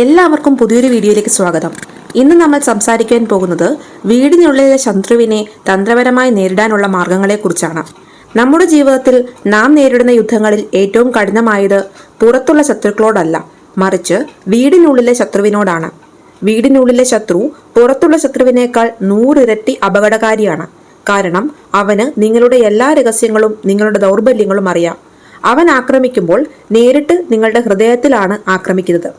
എല്ലാവർക്കും പുതിയൊരു വീഡിയോയിലേക്ക് സ്വാഗതം. ഇന്ന് നമ്മൾ സംസാരിക്കാൻ പോകുന്നത് വീടിനുള്ളിലെ ശത്രുവിനെ തന്ത്രപരമായി നേരിടാനുള്ള മാർഗങ്ങളെക്കുറിച്ചാണ്. നമ്മുടെ ജീവിതത്തിൽ നാം നേരിടുന്ന യുദ്ധങ്ങളിൽ ഏറ്റവും കഠിനമായത് പുറത്തുള്ള ശത്രുക്കളോടല്ല മറിച്ച് വീടിനുള്ളിലെ ശത്രുവിനോടാണ്. വീടിനുള്ളിലെ ശത്രു പുറത്തുള്ള ശത്രുവിനേക്കാൾ നൂറിരട്ടി അപകടകാരിയാണ്. കാരണം അവന് നിങ്ങളുടെ എല്ലാ രഹസ്യങ്ങളും നിങ്ങളുടെ ദൗർബല്യങ്ങളും അറിയാം. അവൻ ആക്രമിക്കുമ്പോൾ നേരിട്ട് നിങ്ങളുടെ ഹൃദയത്തിലാണ് ആക്രമിക്കുന്നത്.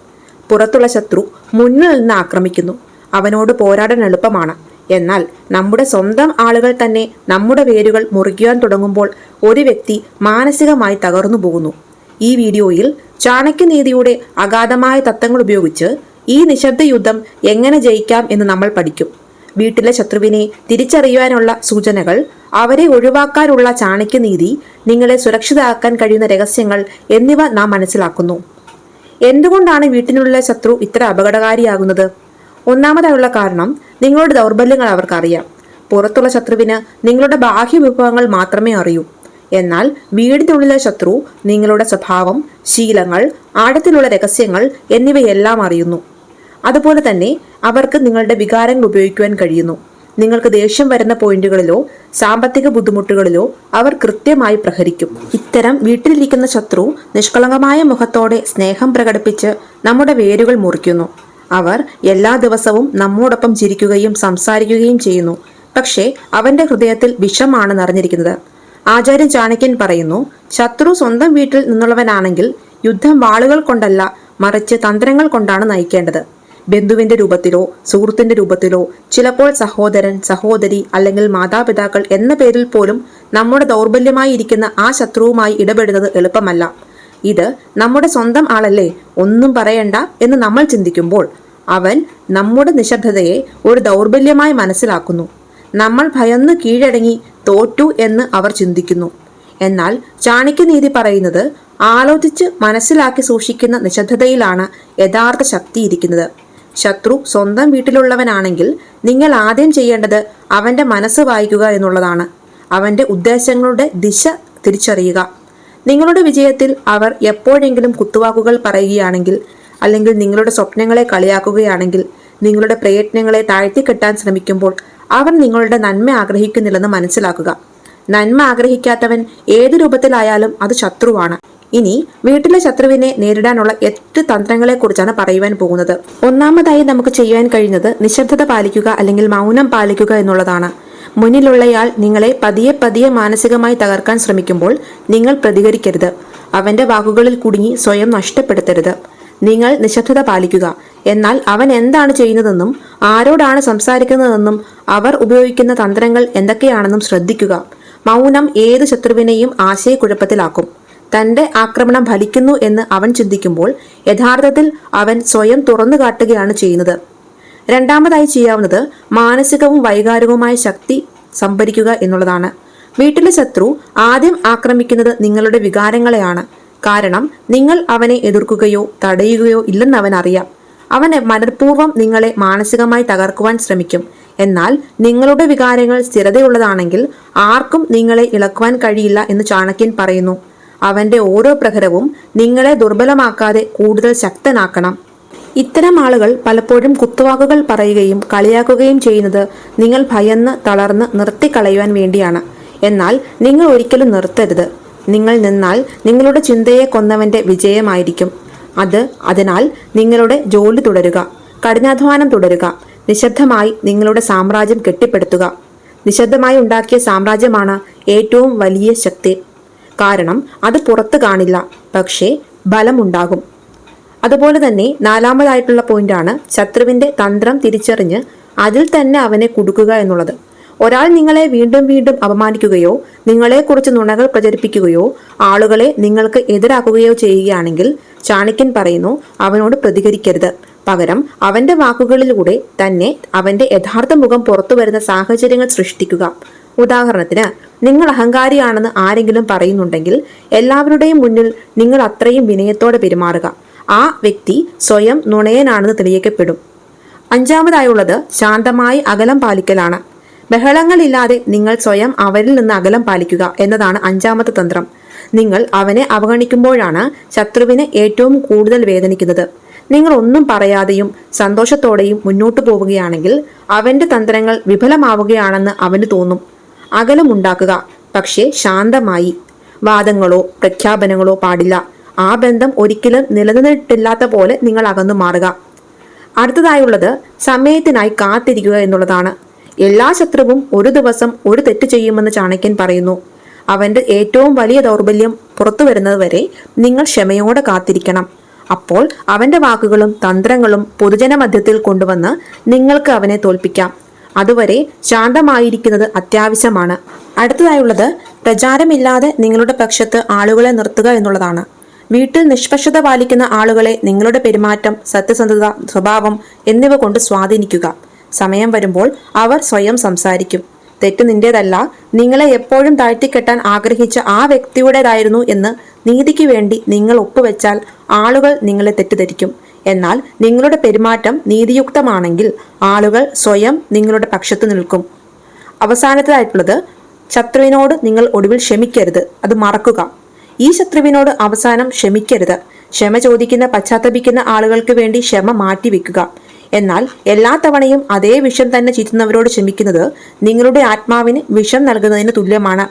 പുറത്തുള്ള ശത്രു മുന്നിൽ നിന്ന് ആക്രമിക്കുന്നു. അവനോട് പോരാടാൻ എളുപ്പമാണ്. എന്നാൽ നമ്മുടെ സ്വന്തം ആളുകൾ തന്നെ നമ്മുടെ വേരുകൾ മുറിക്കുവാൻ തുടങ്ങുമ്പോൾ ഒരു വ്യക്തി മാനസികമായി തകർന്നു പോകുന്നു. ഈ വീഡിയോയിൽ ചാണക്യനീതിയുടെ അഗാധമായ തത്വങ്ങൾ ഉപയോഗിച്ച് ഈ നിശബ്ദ യുദ്ധം എങ്ങനെ ജയിക്കാം എന്ന് നമ്മൾ പഠിക്കും. വീട്ടിലെ ശത്രുവിനെ തിരിച്ചറിയുവാനുള്ള സൂചനകൾ അവരെ ഒഴിവാക്കാനുള്ള ചാണക്യനീതി നിങ്ങളെ സുരക്ഷിതമാക്കാൻ കഴിയുന്ന രഹസ്യങ്ങൾ എന്നിവ നാം മനസ്സിലാക്കുന്നു. എന്തുകൊണ്ടാണ് വീട്ടിനുള്ള ശത്രു ഇത്ര അപകടകാരിയാകുന്നത്? ഒന്നാമതായുള്ള കാരണം നിങ്ങളുടെ ദൗർബല്യങ്ങൾ അവർക്കറിയാം. പുറത്തുള്ള ശത്രുവിന് നിങ്ങളുടെ ബാഹ്യ വിഭവങ്ങൾ മാത്രമേ അറിയൂ. എന്നാൽ വീടിനുള്ളിലെ ശത്രു നിങ്ങളുടെ സ്വഭാവം ശീലങ്ങൾ ആഴത്തിലുള്ള രഹസ്യങ്ങൾ എന്നിവയെല്ലാം അറിയുന്നു. അതുപോലെ തന്നെ അവർക്ക് നിങ്ങളുടെ വികാരങ്ങൾ ഉപയോഗിക്കുവാൻ കഴിയുന്നു. നിങ്ങൾക്ക് ദേഷ്യം വരുന്ന പോയിന്റുകളിലോ സാമ്പത്തിക ബുദ്ധിമുട്ടുകളിലോ അവർ കൃത്യമായി പ്രഹരിക്കും. ഇത്തരം വീട്ടിലിരിക്കുന്ന ശത്രു നിഷ്കളങ്കമായ മുഖത്തോടെ സ്നേഹം പ്രകടിപ്പിച്ച് നമ്മുടെ വേരുകൾ മുറിക്കുന്നു. അവർ എല്ലാ ദിവസവും നമ്മോടൊപ്പം ചിരിക്കുകയും സംസാരിക്കുകയും ചെയ്യുന്നു. പക്ഷേ അവന്റെ ഹൃദയത്തിൽ വിഷമാണ് നിറഞ്ഞിരിക്കുന്നത്. ആചാര്യൻ ചാണക്യൻ പറയുന്നു ശത്രു സ്വന്തം വീട്ടിൽ നിന്നുള്ളവനാണെങ്കിൽ യുദ്ധം വാളുകൾ കൊണ്ടല്ല മറിച്ച് തന്ത്രങ്ങൾ കൊണ്ടാണ് നയിക്കേണ്ടത്. ബന്ധുവിന്റെ രൂപത്തിലോ സുഹൃത്തിന്റെ രൂപത്തിലോ ചിലപ്പോൾ സഹോദരൻ സഹോദരി അല്ലെങ്കിൽ മാതാപിതാക്കൾ എന്ന പേരിൽ പോലും നമ്മുടെ ദൗർബല്യമായി ഇരിക്കുന്ന ആ ശത്രുവുമായി ഇടപെടുന്നത് എളുപ്പമല്ല. ഇത് നമ്മുടെ സ്വന്തം ആളല്ലേ? ഒന്നും പറയണ്ട എന്ന് നമ്മൾ ചിന്തിക്കുമ്പോൾ അവൻ നമ്മുടെ നിശബ്ദതയെ ഒരു ദൗർബല്യമായി മനസ്സിലാക്കുന്നു. നമ്മൾ ഭയന്ന് കീഴടങ്ങി തോറ്റു എന്ന് അവർ ചിന്തിക്കുന്നു. എന്നാൽ ചാണക്യനീതി പറയുന്നത് ആലോചിച്ച് മനസ്സിലാക്കി സൂക്ഷിക്കുന്ന നിശബ്ദതയിലാണ് യഥാർത്ഥ ശക്തി ഇരിക്കുന്നത്. ശത്രു സ്വന്തം വീട്ടിലുള്ളവനാണെങ്കിൽ നിങ്ങൾ ആദ്യം ചെയ്യേണ്ടത് അവന്റെ മനസ്സ് വായിക്കുക എന്നുള്ളതാണ്. അവന്റെ ഉദ്ദേശങ്ങളുടെ ദിശ തിരിച്ചറിയുക. നിങ്ങളുടെ വിജയത്തിൽ അവർ എപ്പോഴെങ്കിലും കുത്തുവാക്കുകൾ പറയുകയാണെങ്കിൽ അല്ലെങ്കിൽ നിങ്ങളുടെ സ്വപ്നങ്ങളെ കളിയാക്കുകയാണെങ്കിൽ നിങ്ങളുടെ പ്രയത്നങ്ങളെ താഴ്ത്തിക്കെട്ടാൻ ശ്രമിക്കുമ്പോൾ അവർ നിങ്ങളുടെ നന്മ ആഗ്രഹിക്കുന്നില്ലെന്ന് മനസ്സിലാക്കുക. നന്മ ആഗ്രഹിക്കാത്തവൻ ഏത് രൂപത്തിലായാലും അത് ശത്രുവാണ്. ഇനി വീട്ടിലെ ശത്രുവിനെ നേരിടാനുള്ള എട്ട് തന്ത്രങ്ങളെക്കുറിച്ചാണ് പറയുവാൻ പോകുന്നത്. ഒന്നാമതായി നമുക്ക് ചെയ്യാൻ കഴിഞ്ഞത് നിശബ്ദത പാലിക്കുക അല്ലെങ്കിൽ മൗനം പാലിക്കുക എന്നുള്ളതാണ്. മുന്നിലുള്ളയാൾ നിങ്ങളെ പതിയെ പതിയെ മാനസികമായി തകർക്കാൻ ശ്രമിക്കുമ്പോൾ നിങ്ങൾ പ്രതികരിക്കരുത്. അവന്റെ വാക്കുകളിൽ കുടുങ്ങി സ്വയം നഷ്ടപ്പെടുത്തരുത്. നിങ്ങൾ നിശബ്ദത പാലിക്കുക. എന്നാൽ അവൻ എന്താണ് ചെയ്യുന്നതെന്നും ആരോടാണ് സംസാരിക്കുന്നതെന്നും അവർ ഉപയോഗിക്കുന്ന തന്ത്രങ്ങൾ എന്തൊക്കെയാണെന്നും ശ്രദ്ധിക്കുക. മൗനം ഏത് ശത്രുവിനെയും ആശയക്കുഴപ്പത്തിലാക്കും. തന്റെ ആക്രമണം ഫലിക്കുന്നു എന്ന് അവൻ ചിന്തിക്കുമ്പോൾ യഥാർത്ഥത്തിൽ അവൻ സ്വയം തുറന്നു കാട്ടുകയാണ് ചെയ്യുന്നത്. രണ്ടാമതായി ചെയ്യാവുന്നത് മാനസികവും വൈകാരികവുമായ ശക്തി സംഭരിക്കുക എന്നുള്ളതാണ്. വീട്ടിലെ ശത്രു ആദ്യം ആക്രമിക്കുന്നത് നിങ്ങളുടെ വികാരങ്ങളെയാണ്. കാരണം നിങ്ങൾ അവനെ എതിർക്കുകയോ തടയുകയോ ഇല്ലെന്ന് അവൻ അറിയാം. അവൻ മനഃപൂർവം നിങ്ങളെ മാനസികമായി തകർക്കുവാൻ ശ്രമിക്കും. എന്നാൽ നിങ്ങളുടെ വികാരങ്ങൾ സ്ഥിരതയുള്ളതാണെങ്കിൽ ആർക്കും നിങ്ങളെ ഇളക്കുവാൻ കഴിയില്ല എന്ന് ചാണക്യൻ പറയുന്നു. അവന്റെ ഓരോ പ്രഹരവും നിങ്ങളെ ദുർബലമാക്കാതെ കൂടുതൽ ശക്തനാക്കണം. ഇത്തരം ആളുകൾ പലപ്പോഴും കുത്തുവാക്കുകൾ പറയുകയും കളിയാക്കുകയും ചെയ്യുന്നത് നിങ്ങൾ ഭയന്ന് തളർന്ന് നിർത്തിക്കളയുവാൻ വേണ്ടിയാണ്. എന്നാൽ നിങ്ങൾ ഒരിക്കലും നിർത്തരുത്. നിങ്ങൾ നിന്നാൽ നിങ്ങളുടെ ചിന്തയെ കൊന്നവന്റെ വിജയമായിരിക്കും. അത് അതിനാൽ നിങ്ങളുടെ ജോലി തുടരുക കഠിനാധ്വാനം തുടരുക നിശബ്ദമായി നിങ്ങളുടെ സാമ്രാജ്യം കെട്ടിപ്പടുത്തുക. നിശബ്ദമായി ഉണ്ടാക്കിയ സാമ്രാജ്യമാണ് ഏറ്റവും വലിയ ശക്തി. കാരണം അത് പുറത്ത് കാണില്ല. പക്ഷേ ബലമുണ്ടാകും. അതുപോലെ തന്നെ നാലാമതായിട്ടുള്ള പോയിന്റാണ് ശത്രുവിന്റെ തന്ത്രം തിരിച്ചറിഞ്ഞ് അതിൽ തന്നെ അവനെ കുടുക്കുക എന്നുള്ളത്. ഒരാൾ നിങ്ങളെ വീണ്ടും വീണ്ടും അപമാനിക്കുകയോ നിങ്ങളെക്കുറിച്ച് നുണകൾ പ്രചരിപ്പിക്കുകയോ ആളുകളെ നിങ്ങൾക്ക് എതിരാക്കുകയോ ചെയ്യുകയാണെങ്കിൽ ചാണക്യൻ പറയുന്നു അവനോട് പ്രതികരിക്കരുത്. പകരം അവന്റെ വാക്കുകളിലൂടെ തന്നെ അവന്റെ യഥാർത്ഥ മുഖം പുറത്തു വരുന്ന സാഹചര്യങ്ങൾ സൃഷ്ടിക്കുക. ഉദാഹരണത്തിന് നിങ്ങൾ അഹങ്കാരിയാണെന്ന് ആരെങ്കിലും പറയുന്നുണ്ടെങ്കിൽ എല്ലാവരുടെയും മുന്നിൽ നിങ്ങൾ അത്രയും വിനയത്തോടെ പെരുമാറുക. ആ വ്യക്തി സ്വയം നുണയനാണെന്ന് തെളിയിക്കപ്പെടും. അഞ്ചാമതായുള്ളത് ശാന്തമായി അകലം പാലിക്കലാണ്. ബഹളങ്ങളില്ലാതെ നിങ്ങൾ സ്വയം അവരിൽ നിന്ന് അകലം പാലിക്കുക എന്നതാണ് അഞ്ചാമത്തെ തന്ത്രം. നിങ്ങൾ അവനെ അവഗണിക്കുമ്പോഴാണ് ശത്രുവിന് ഏറ്റവും കൂടുതൽ വേദനിക്കുന്നത്. നിങ്ങൾ ഒന്നും പറയാതെയും സന്തോഷത്തോടെയും മുന്നോട്ടു പോവുകയാണെങ്കിൽ അവന്റെ തന്ത്രങ്ങൾ വിഫലമാവുകയാണെന്ന് അവന് തോന്നും. അകലമുണ്ടാക്കുക. പക്ഷേ ശാന്തമായി. വാദങ്ങളോ പ്രഖ്യാപനങ്ങളോ പാടില്ല. ആ ബന്ധം ഒരിക്കലും നിലനിന്നിട്ടില്ലാത്ത പോലെ നിങ്ങൾ അകന്നു മാറുക. അടുത്തതായുള്ളത് സമയത്തിനായി കാത്തിരിക്കുക എന്നുള്ളതാണ്. എല്ലാ ശത്രുവും ഒരു ദിവസം ഒരു തെറ്റ് ചെയ്യുമെന്ന് ചാണക്യൻ പറയുന്നു. അവന്റെ ഏറ്റവും വലിയ ദൗർബല്യം പുറത്തു വരുന്നത് വരെ നിങ്ങൾ ക്ഷമയോടെ കാത്തിരിക്കണം. അപ്പോൾ അവന്റെ വാക്കുകളും തന്ത്രങ്ങളും പൊതുജന മധ്യത്തിൽ കൊണ്ടുവന്ന് നിങ്ങൾക്ക് അവനെ തോൽപ്പിക്കാം. അതുവരെ ശാന്തമായിരിക്കുന്നത് അത്യാവശ്യമാണ്. അടുത്തതായുള്ളത് പ്രചാരമില്ലാതെ നിങ്ങളുടെ പക്ഷത്ത് ആളുകളെ നിർത്തുക എന്നുള്ളതാണ്. വീട്ടിൽ നിഷ്പക്ഷത പാലിക്കുന്ന ആളുകളെ നിങ്ങളുടെ പെരുമാറ്റം സത്യസന്ധത സ്വഭാവം എന്നിവ കൊണ്ട് സ്വാധീനിക്കുക. സമയം വരുമ്പോൾ അവർ സ്വയം സംസാരിക്കും. തെറ്റ് നിന്റേതല്ല നിങ്ങളെ എപ്പോഴും താഴ്ത്തിക്കെട്ടാൻ ആഗ്രഹിച്ച ആ വ്യക്തിയുടേതായിരുന്നു എന്ന് നീതിക്ക് വേണ്ടി നിങ്ങൾ ഒപ്പുവെച്ചാൽ ആളുകൾ നിങ്ങളെ തെറ്റിദ്ധരിക്കും. എന്നാൽ നിങ്ങളുടെ പെരുമാറ്റം നീതിയുക്തമാണെങ്കിൽ ആളുകൾ സ്വയം നിങ്ങളുടെ പക്ഷത്ത് നിൽക്കും. അവസാനത്തതായിട്ടുള്ളത് ശത്രുവിനോട് നിങ്ങൾ ഒടുവിൽ ക്ഷമിക്കരുത്. അത് മറക്കുക. ഈ ശത്രുവിനോട് അവസാനം ക്ഷമിക്കരുത്. ക്ഷമ ചോദിക്കുന്ന പശ്ചാത്തപിക്കുന്ന ആളുകൾക്ക് വേണ്ടി ക്ഷമ മാറ്റിവെക്കുക. എന്നാൽ എല്ലാ തവണയും അതേ വിഷം തന്നെ ചീറ്റുന്നവരോട് ക്ഷമിക്കുന്നത് നിങ്ങളുടെ ആത്മാവിന് വിഷം നൽകുന്നതിന് തുല്യമാണ്.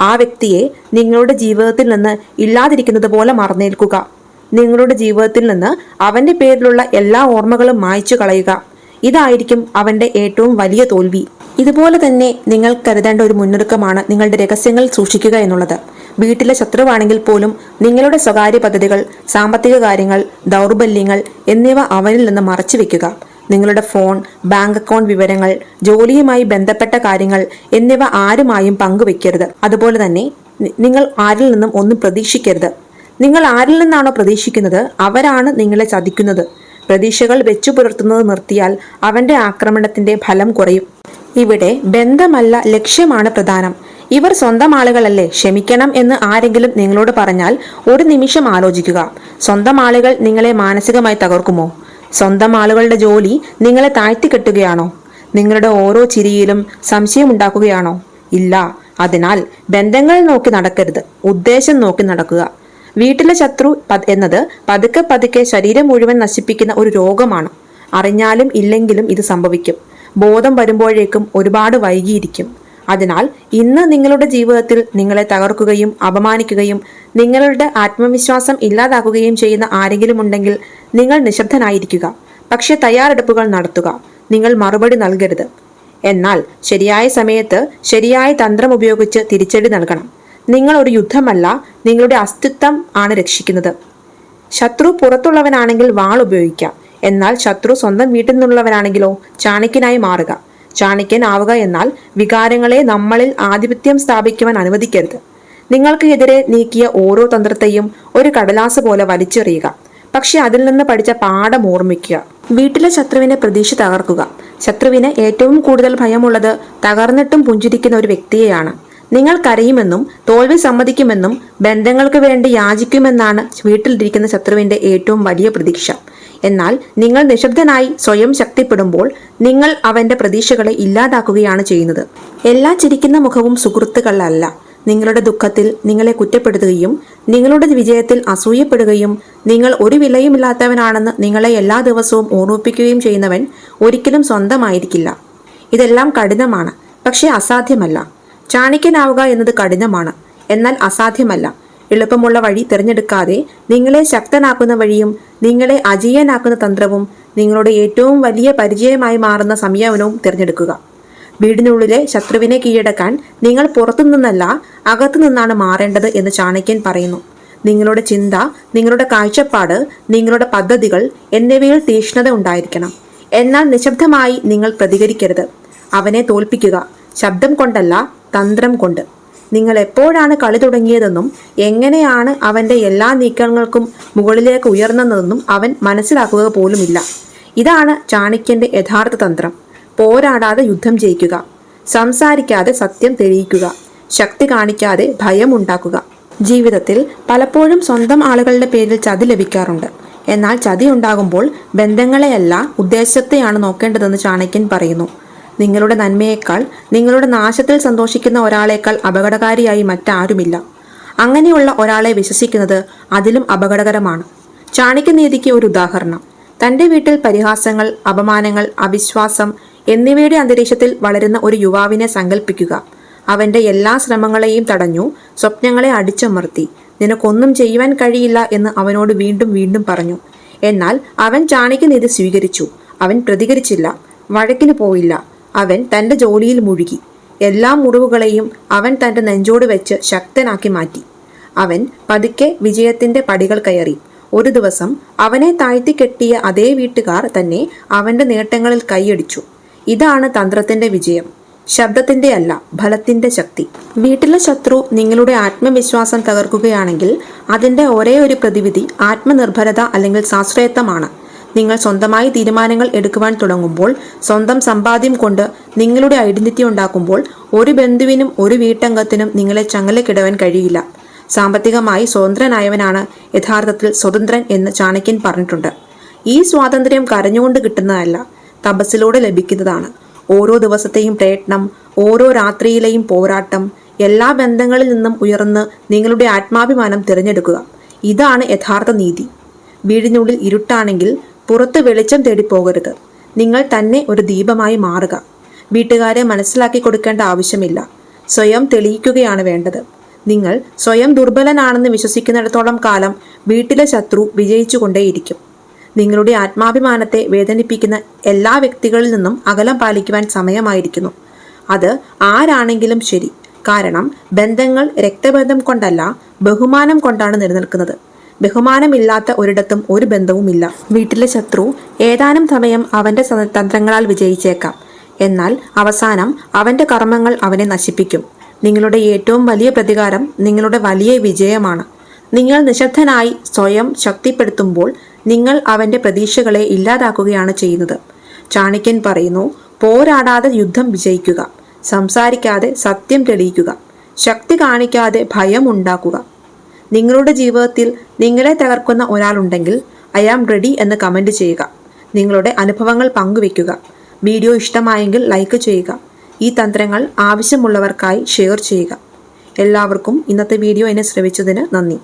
ആ വ്യക്തിയെ നിങ്ങളുടെ ജീവിതത്തിൽ നിന്ന് ഇല്ലാതിരിക്കുന്നത് പോലെ മറന്നേൽക്കുക. നിങ്ങളുടെ ജീവിതത്തിൽ നിന്ന് അവന്റെ പേരിലുള്ള എല്ലാ ഓർമ്മകളും മായ്ച്ചു കളയുക. ഇതായിരിക്കും അവന്റെ ഏറ്റവും വലിയ തോൽവി. ഇതുപോലെ തന്നെ നിങ്ങൾ കരുതേണ്ട ഒരു മുന്നൊരുക്കമാണ് നിങ്ങളുടെ രഹസ്യങ്ങൾ സൂക്ഷിക്കുക എന്നുള്ളത്. വീട്ടിലെ ശത്രുവാണെങ്കിൽ പോലും നിങ്ങളുടെ സ്വകാര്യ പദ്ധതികൾ സാമ്പത്തിക കാര്യങ്ങൾ ദൗർബല്യങ്ങൾ എന്നിവ അവനിൽ നിന്ന് മറച്ചു വെക്കുക. നിങ്ങളുടെ ഫോൺ ബാങ്ക് അക്കൗണ്ട് വിവരങ്ങൾ ജോലിയുമായി ബന്ധപ്പെട്ട കാര്യങ്ങൾ എന്നിവ ആരുമായും പങ്കുവെക്കരുത്. അതുപോലെ തന്നെ നിങ്ങൾ ആരിൽ നിന്നും ഒന്നും പ്രതീക്ഷിക്കരുത്. നിങ്ങൾ ആരിൽ നിന്നാണോ പ്രതീക്ഷിക്കുന്നത്? അവരാണ് നിങ്ങളെ ചതിക്കുന്നത്. പ്രതീക്ഷകൾ വെച്ചു പുലർത്തുന്നത് നിർത്തിയാൽ അവന്റെ ആക്രമണത്തിന്റെ ഫലം കുറയും. ഇവിടെ ബന്ധമല്ല ലക്ഷ്യമാണ് പ്രധാനം. ഇവർ സ്വന്തം ആളുകളല്ലേ? ക്ഷമിക്കണം എന്ന് ആരെങ്കിലും നിങ്ങളോട് പറഞ്ഞാൽ ഒരു നിമിഷം ആലോചിക്കുക. സ്വന്തം ആളുകൾ നിങ്ങളെ മാനസികമായി തകർക്കുമോ? സ്വന്തം ആളുകളുടെ ജോലി നിങ്ങളെ താഴ്ത്തിക്കെട്ടുകയാണോ നിങ്ങളുടെ ഓരോ ചിരിയിലും സംശയമുണ്ടാക്കുകയാണോ? ഇല്ല. അതിനാൽ ബന്ധങ്ങൾ നോക്കി നടക്കരുത്. ഉദ്ദേശം നോക്കി നടക്കുക. വീട്ടിലെ ശത്രു എന്നത് പതുക്കെ പതുക്കെ ശരീരം മുഴുവൻ നശിപ്പിക്കുന്ന ഒരു രോഗമാണ്. അറിഞ്ഞാലും ഇല്ലെങ്കിലും ഇത് സംഭവിക്കും. ബോധം വരുമ്പോഴേക്കും ഒരുപാട് വൈകിയിരിക്കും. അതിനാൽ ഇന്ന് നിങ്ങളുടെ ജീവിതത്തിൽ നിങ്ങളെ തകർക്കുകയും അപമാനിക്കുകയും നിങ്ങളുടെ ആത്മവിശ്വാസം ഇല്ലാതാക്കുകയും ചെയ്യുന്ന ആരെങ്കിലും ഉണ്ടെങ്കിൽ നിങ്ങൾ നിശബ്ദനായിരിക്കുക. പക്ഷെ തയ്യാറെടുപ്പുകൾ നടത്തുക. നിങ്ങൾ മറുപടി നൽകരുത്. എന്നാൽ ശരിയായ സമയത്ത് ശരിയായ തന്ത്രം ഉപയോഗിച്ച് തിരിച്ചടി നൽകണം. നിങ്ങൾ ഒരു യുദ്ധമല്ല നിങ്ങളുടെ അസ്തിത്വം ആണ് രക്ഷിക്കുന്നത്. ശത്രു പുറത്തുള്ളവനാണെങ്കിൽ വാൾ ഉപയോഗിക്കാം. എന്നാൽ ശത്രു സ്വന്തം വീട്ടിൽ നിന്നുള്ളവനാണെങ്കിലോ ചാണക്യനായി മാറുക. ചാണക്യൻ ആവുക എന്നാൽ വികാരങ്ങളെ നമ്മളിൽ ആധിപത്യം സ്ഥാപിക്കുവാൻ അനുവദിക്കരുത്. നിങ്ങൾക്ക് എതിരെ നീക്കിയ ഓരോ തന്ത്രത്തെയും ഒരു കടലാസ് പോലെ വലിച്ചെറിയുക. പക്ഷെ അതിൽ നിന്ന് പഠിച്ച പാഠം ഓർമ്മിക്കുക. വീട്ടിലെ ശത്രുവിനെ പ്രതീക്ഷ തകർക്കുക. ശത്രുവിന് ഏറ്റവും കൂടുതൽ ഭയമുള്ളത് തകർന്നിട്ടും പുഞ്ചിരിക്കുന്ന ഒരു വ്യക്തിയെയാണ്. നിങ്ങൾ കരയുമെന്നും തോൽവി സമ്മതിക്കുമെന്നും ബന്ധങ്ങൾക്ക് വേണ്ടി യാചിക്കുമെന്നാണ് വീട്ടിലിരിക്കുന്ന ശത്രുവിന്റെ ഏറ്റവും വലിയ പ്രതീക്ഷ. എന്നാൽ നിങ്ങൾ നിശബ്ദനായി സ്വയം ശക്തിപ്പെടുമ്പോൾ നിങ്ങൾ അവന്റെ പ്രതീക്ഷകളെ ഇല്ലാതാക്കുകയാണ് ചെയ്യുന്നത്. എല്ലാ ചിരിക്കുന്ന മുഖവും സുഹൃത്തുക്കളല്ല. നിങ്ങളുടെ ദുഃഖത്തിൽ നിങ്ങളെ കുറ്റപ്പെടുത്തുകയും നിങ്ങളുടെ വിജയത്തിൽ അസൂയപ്പെടുകയും നിങ്ങൾ ഒരു വിലയുമില്ലാത്തവനാണെന്ന് നിങ്ങളെ എല്ലാ ദിവസവും ഓർമ്മിപ്പിക്കുകയും ചെയ്യുന്നവൻ ഒരിക്കലും സ്വന്തമായിരിക്കില്ല. ഇതെല്ലാം കഠിനമാണ് പക്ഷേ അസാധ്യമല്ല. ചാണിക്യനാവുക എന്നത് കഠിനമാണ്. എന്നാൽ അസാധ്യമല്ല. എളുപ്പമുള്ള വഴി തിരഞ്ഞെടുക്കാതെ നിങ്ങളെ ശക്തനാക്കുന്ന വഴിയും നിങ്ങളെ അജീയനാക്കുന്ന തന്ത്രവും നിങ്ങളുടെ ഏറ്റവും വലിയ പരിചയമായി മാറുന്ന സംയമനവും തിരഞ്ഞെടുക്കുക. വീടിനുള്ളിലെ ശത്രുവിനെ കീഴടക്കാൻ നിങ്ങൾ പുറത്തു നിന്നല്ല അകത്തു നിന്നാണ് മാറേണ്ടത് എന്ന് ചാണക്യൻ പറയുന്നു. നിങ്ങളുടെ ചിന്ത നിങ്ങളുടെ കാഴ്ചപ്പാട് നിങ്ങളുടെ പദ്ധതികൾ എന്നിവയിൽ തീക്ഷ്ണത ഉണ്ടായിരിക്കണം. എന്നാൽ നിശബ്ദമായി നിങ്ങൾ പ്രതികരിക്കരുത്. അവനെ തോൽപ്പിക്കുക. ശബ്ദം കൊണ്ടല്ല തന്ത്രം കൊണ്ട്. നിങ്ങൾ എപ്പോഴാണ് കളി തുടങ്ങിയതെന്നും എങ്ങനെയാണ് അവന്റെ എല്ലാ നീക്കങ്ങൾക്കും മുകളിലേക്ക് ഉയർന്നതെന്നും അവൻ മനസ്സിലാക്കുക പോലുമില്ല. ഇതാണ് ചാണക്യന്റെ യഥാർത്ഥ തന്ത്രം. പോരാടാതെ യുദ്ധം ജയിക്കുക. സംസാരിക്കാതെ സത്യം തെളിയിക്കുക. ശക്തി കാണിക്കാതെ ഭയം ഉണ്ടാക്കുക. ജീവിതത്തിൽ പലപ്പോഴും സ്വന്തം ആളുകളുടെ പേരിൽ ചതി ലഭിക്കാറുണ്ട്. എന്നാൽ ചതി ഉണ്ടാകുമ്പോൾ ബന്ധങ്ങളെയല്ല ഉദ്ദേശത്തെയാണ് നോക്കേണ്ടതെന്ന് ചാണക്യൻ പറയുന്നു. നിങ്ങളുടെ നന്മയേക്കാൾ നിങ്ങളുടെ നാശത്തിൽ സന്തോഷിക്കുന്ന ഒരാളേക്കാൾ അപകടകാരിയായി മറ്റാരുമില്ല. അങ്ങനെയുള്ള ഒരാളെ വിശ്വസിക്കുന്നത് അതിലും അപകടകരമാണ്. ചാണക്യനീതിക്ക് ഒരു ഉദാഹരണം. തന്റെ വീട്ടിൽ പരിഹാസങ്ങൾ അപമാനങ്ങൾ അവിശ്വാസം എന്നിവയുടെ അന്തരീക്ഷത്തിൽ വളരുന്ന ഒരു യുവാവിനെ സങ്കല്പിക്കുക അവന്റെ എല്ലാ ശ്രമങ്ങളെയും തടഞ്ഞു സ്വപ്നങ്ങളെ അടിച്ചമർത്തി നിനക്കൊന്നും ചെയ്യുവാൻ കഴിയില്ല എന്ന് അവനോട് വീണ്ടും വീണ്ടും പറഞ്ഞു. എന്നാൽ അവൻ ചാണക്യനീതി സ്വീകരിച്ചു. അവൻ പ്രതികരിച്ചില്ല. വഴക്കിന് പോയില്ല. അവൻ തന്റെ ജോലിയിൽ മുഴുകി. എല്ലാ മുറിവുകളെയും അവൻ തന്റെ നെഞ്ചോട് വെച്ച് ശക്തനാക്കി മാറ്റി. അവൻ പതുക്കെ വിജയത്തിന്റെ പടികൾ കയറി. ഒരു ദിവസം അവനെ താഴ്ത്തിക്കെട്ടിയ അതേ വീട്ടുകാർ തന്നെ അവന്റെ നേട്ടങ്ങളിൽ കൈയടിച്ചു. ഇതാണ് തന്ത്രത്തിന്റെ വിജയം. ശബ്ദത്തിന്റെ അല്ല ഫലത്തിന്റെ ശക്തി. വീട്ടിലെ ശത്രു നിങ്ങളുടെ ആത്മവിശ്വാസം തകർക്കുകയാണെങ്കിൽ അതിന്റെ ഒരേ ഒരു പ്രതിവിധി ആത്മനിർഭരത അല്ലെങ്കിൽ സാശ്രയത്വമാണ് നിങ്ങൾ സ്വന്തമായി തീരുമാനങ്ങൾ എടുക്കുവാൻ തുടങ്ങുമ്പോൾ സ്വന്തം സമ്പാദ്യം കൊണ്ട് നിങ്ങളുടെ ഐഡന്റിറ്റി ഉണ്ടാക്കുമ്പോൾ ഒരു ബന്ധുവിനും ഒരു വീട്ടംഗത്തിനും നിങ്ങളെ ചങ്ങലക്കിടവാൻ കഴിയില്ല. സാമ്പത്തികമായി സ്വതന്ത്രനായവനാണ് യഥാർത്ഥത്തിൽ സ്വതന്ത്രൻ എന്ന് ചാണക്യൻ പറഞ്ഞിട്ടുണ്ട്. ഈ സ്വാതന്ത്ര്യം കരഞ്ഞുകൊണ്ട് കിട്ടുന്നതല്ല തപസ്സിലൂടെ ലഭിക്കുന്നതാണ്. ഓരോ ദിവസത്തെയും പ്രയത്നം ഓരോ രാത്രിയിലെയും പോരാട്ടം എല്ലാ ബന്ധങ്ങളിൽ നിന്നും ഉയർന്ന് നിങ്ങളുടെ ആത്മാഭിമാനം തിരഞ്ഞെടുക്കുക. ഇതാണ് യഥാർത്ഥ നീതി. വീടിനുള്ളിൽ ഇരുട്ടാണെങ്കിൽ പുറത്ത് വെളിച്ചം തേടി പോകരുത്. നിങ്ങൾ തന്നെ ഒരു ദീപമായി മാറുക. വീട്ടുകാരെ മനസ്സിലാക്കി കൊടുക്കേണ്ട ആവശ്യമില്ല. സ്വയം തെളിയിക്കുകയാണ് വേണ്ടത്. നിങ്ങൾ സ്വയം ദുർബലനാണെന്ന് വിശ്വസിക്കുന്നിടത്തോളം കാലം വീട്ടിലെ ശത്രു വിജയിച്ചുകൊണ്ടേയിരിക്കും. നിങ്ങളുടെ ആത്മാഭിമാനത്തെ വേദനിപ്പിക്കുന്ന എല്ലാ വ്യക്തികളിൽ നിന്നും അകലം പാലിക്കുവാൻ സമയമായിരിക്കുന്നു. അത് ആരാണെങ്കിലും ശരി. കാരണം ബന്ധങ്ങൾ രക്തബന്ധം കൊണ്ടല്ല ബഹുമാനം കൊണ്ടാണ് നിലനിൽക്കുന്നത്. ബഹുമാനമില്ലാത്ത ഒരിടത്തും ഒരു ബന്ധവുമില്ല. വീട്ടിലെ ശത്രു ഏതാനും സമയം അവന്റെ തന്ത്രങ്ങളാൽ വിജയിച്ചേക്കാം. എന്നാൽ അവസാനം അവന്റെ കർമ്മങ്ങൾ അവനെ നശിപ്പിക്കും. നിങ്ങളുടെ ഏറ്റവും വലിയ പ്രതികാരം നിങ്ങളുടെ വലിയ വിജയമാണ്. നിങ്ങൾ നിശബ്ദനായി സ്വയം ശക്തിപ്പെടുത്തുമ്പോൾ നിങ്ങൾ അവന്റെ പ്രതീക്ഷകളെ ഇല്ലാതാക്കുകയാണ് ചെയ്യുന്നത്. ചാണക്യൻ പറയുന്നു പോരാടാതെ യുദ്ധം വിജയിക്കുക. സംസാരിക്കാതെ സത്യം തെളിയിക്കുക. ശക്തി കാണിക്കാതെ ഭയം ഉണ്ടാക്കുക. നിങ്ങളുടെ ജീവിതത്തിൽ നിങ്ങളെ തകർക്കുന്ന ഒരാളുണ്ടെങ്കിൽ ഐ ആം റെഡി എന്ന് കമന്റ് ചെയ്യുക. നിങ്ങളുടെ അനുഭവങ്ങൾ പങ്കുവെക്കുക വീഡിയോ ഇഷ്ടമായെങ്കിൽ ലൈക്ക് ചെയ്യുക. ഈ തന്ത്രങ്ങൾ ആവശ്യമുള്ളവർക്കായി ഷെയർ ചെയ്യുക. എല്ലാവർക്കും ഇന്നത്തെ വീഡിയോ എന്നെ ശ്രമിച്ചതിന് നന്ദി.